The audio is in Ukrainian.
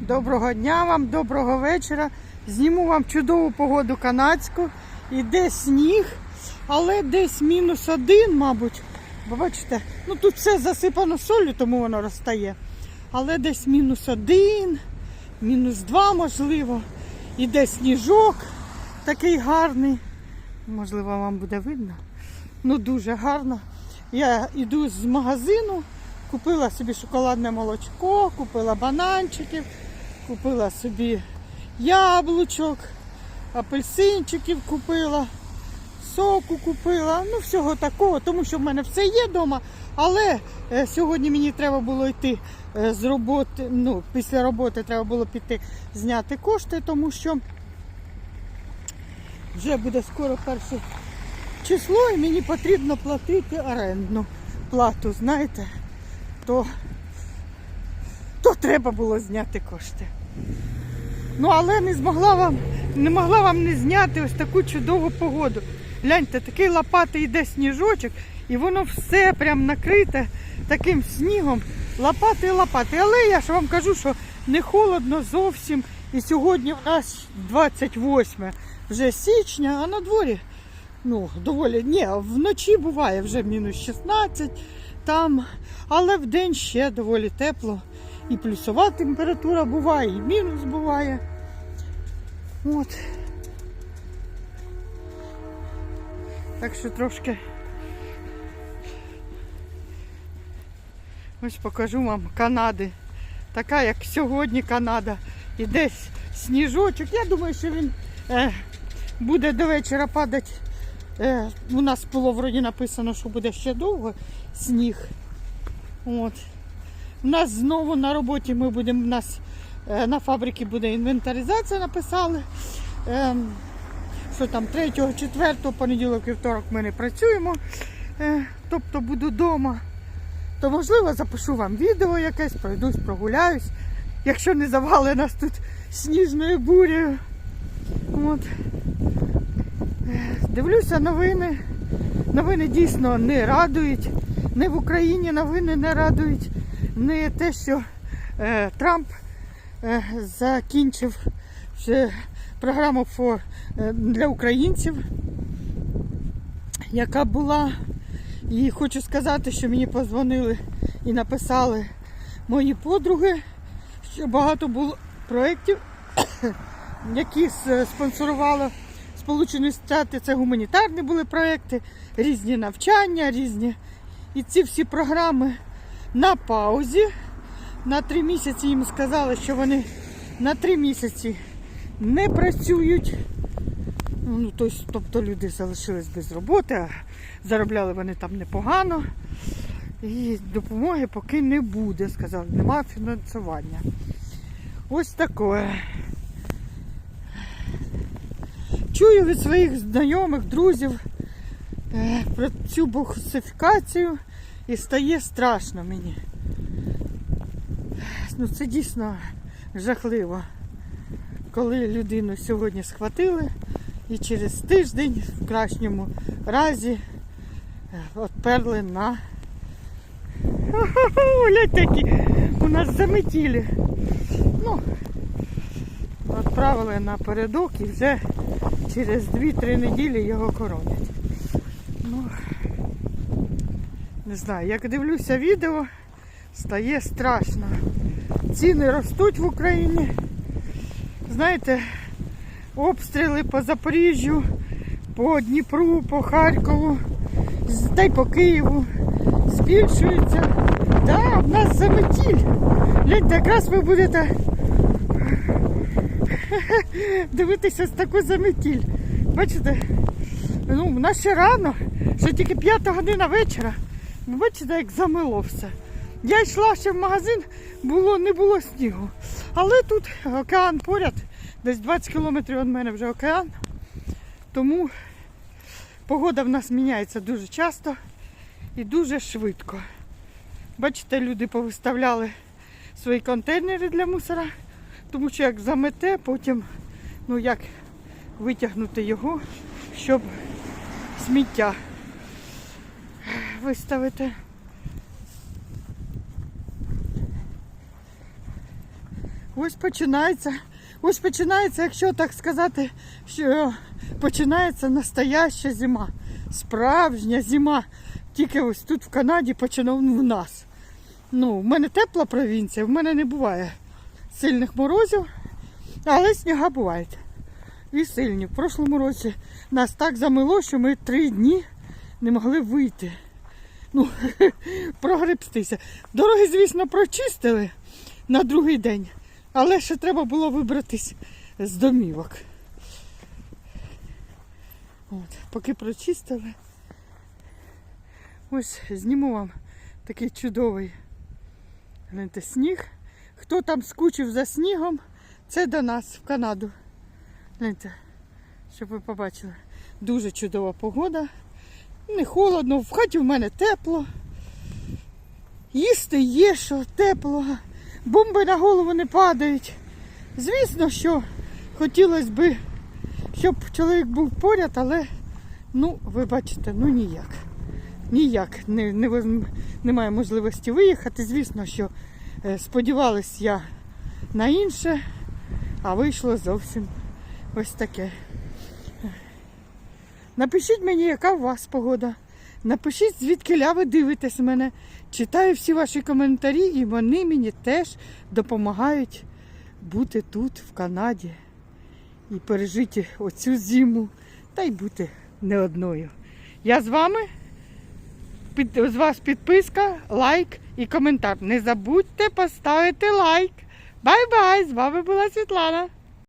Доброго дня вам, доброго вечора. Зніму вам чудову погоду канадську. Іде сніг, але десь мінус один, мабуть. Бо бачите, ну тут все засипано солью, тому воно розтає. Але десь мінус один, мінус два, можливо. Іде сніжок такий гарний. Можливо, вам буде видно. Ну, дуже гарно. Я йду з магазину, купила собі шоколадне молочко, купила бананчиків, купила собі яблучок, апельсинчиків купила, соку купила, ну всього такого, тому що в мене все є вдома. Але е, сьогодні мені треба було йти е, з роботи, ну, після роботи треба було піти зняти кошти, тому що вже буде скоро перше число і мені потрібно платити орендну плату, знаєте, то, то треба було зняти кошти. Ну, але не змогла вам, не могла вам не зняти ось таку чудову погоду. Гляньте, такий лопатий йде сніжочок, і воно все прям накрите таким снігом. Лопати лопати. Але я ж вам кажу, що не холодно зовсім. І сьогодні в нас 28 вже січня, а на дворі ну, доволі, ні, вночі буває вже мінус 16 там, але в день ще доволі тепло. І плюсова температура буває, і мінус буває. От. Так що трошки ось покажу вам Канади. Така, як сьогодні Канада. І десь сніжочок. Я думаю, що він е, буде до вечора падати. Е, у нас було вроді написано, що буде ще довго сніг. От. У нас знову на роботі ми будемо, у нас е, на фабриці буде інвентаризація, написали. Е, що там 3, 4, понеділок, вівторок ми не працюємо. Е, тобто буду вдома. То можливо запишу вам відео якесь, пройдусь, прогуляюсь. Якщо не завали нас тут сніжною бурею. От. Е, Дивлюся новини. Новини дійсно не радують. Не в Україні новини не радують. Не те, що е, Трамп е, закінчив вже програму for, е, для українців, яка була. І хочу сказати, що мені позвонили і написали мої подруги, що багато було проєктів, які с- спонсорувало Сполучені Штати. Це гуманітарні були проєкти, різні навчання, різні. І ці всі програми на паузі. На три місяці їм сказали, що вони на три місяці не працюють. Ну, тобто люди залишились без роботи, а заробляли вони там непогано. І допомоги поки не буде, сказали, немає фінансування. Ось таке. Чую від своїх знайомих, друзів е, про цю боксифікацію і стає страшно мені. Ну це дійсно жахливо, коли людину сьогодні схватили і через тиждень в кращому разі е, отперли на Глянь такі у нас заметілі. Ну, відправили на передок і вже через 2-3 неділі його коронять. Ну, не знаю, як дивлюся відео, стає страшно. Ціни ростуть в Україні. Знаєте, обстріли по Запоріжжю, по Дніпру, по Харкову, та й по Києву збільшуються. Так, в нас заметіль. Гляньте, якраз ви будете дивитися з таку заметіль. Бачите? Ну, в нас ще рано, ще тільки п'ята година вечора. Ну, бачите, як замило все. Я йшла ще в магазин, було, не було снігу. Але тут океан поряд, десь 20 кілометрів від мене вже океан. Тому погода в нас міняється дуже часто і дуже швидко. Бачите, люди повиставляли свої контейнери для мусора, тому що як замете, потім ну як витягнути його, щоб сміття виставити. Ось починається. Ось починається, якщо так сказати, що починається настояща зима. Справжня зима. Тільки ось тут в Канаді починав ну, в нас. Ну, в мене тепла провінція, в мене не буває сильних морозів, але сніга бувають. І сильні. В прошлому році нас так замило, що ми три дні не могли вийти. Ну, прогребстися. Дороги, звісно, прочистили на другий день, але ще треба було вибратись з домівок. От, поки прочистили. Ось зніму вам такий чудовий гляньте, сніг. Хто там скучив за снігом, це до нас в Канаду. Гляньте, щоб ви побачили. Дуже чудова погода. Не холодно, в хаті в мене тепло. Їсти є, що тепло. Бомби на голову не падають. Звісно, що хотілося б, щоб чоловік був поряд, але ну, ви бачите, ну ніяк. Ніяк не, не, немає можливості виїхати. Звісно, що е, сподівалась я на інше, а вийшло зовсім ось таке. Напишіть мені, яка у вас погода. Напишіть, звідки ви дивитесь мене. Читаю всі ваші коментарі, і вони мені теж допомагають бути тут, в Канаді, і пережити оцю зиму, та й бути не одною. Я з вами. Під, з вас підписка, лайк і коментар. Не забудьте поставити лайк. Бай-бай! З вами була Світлана.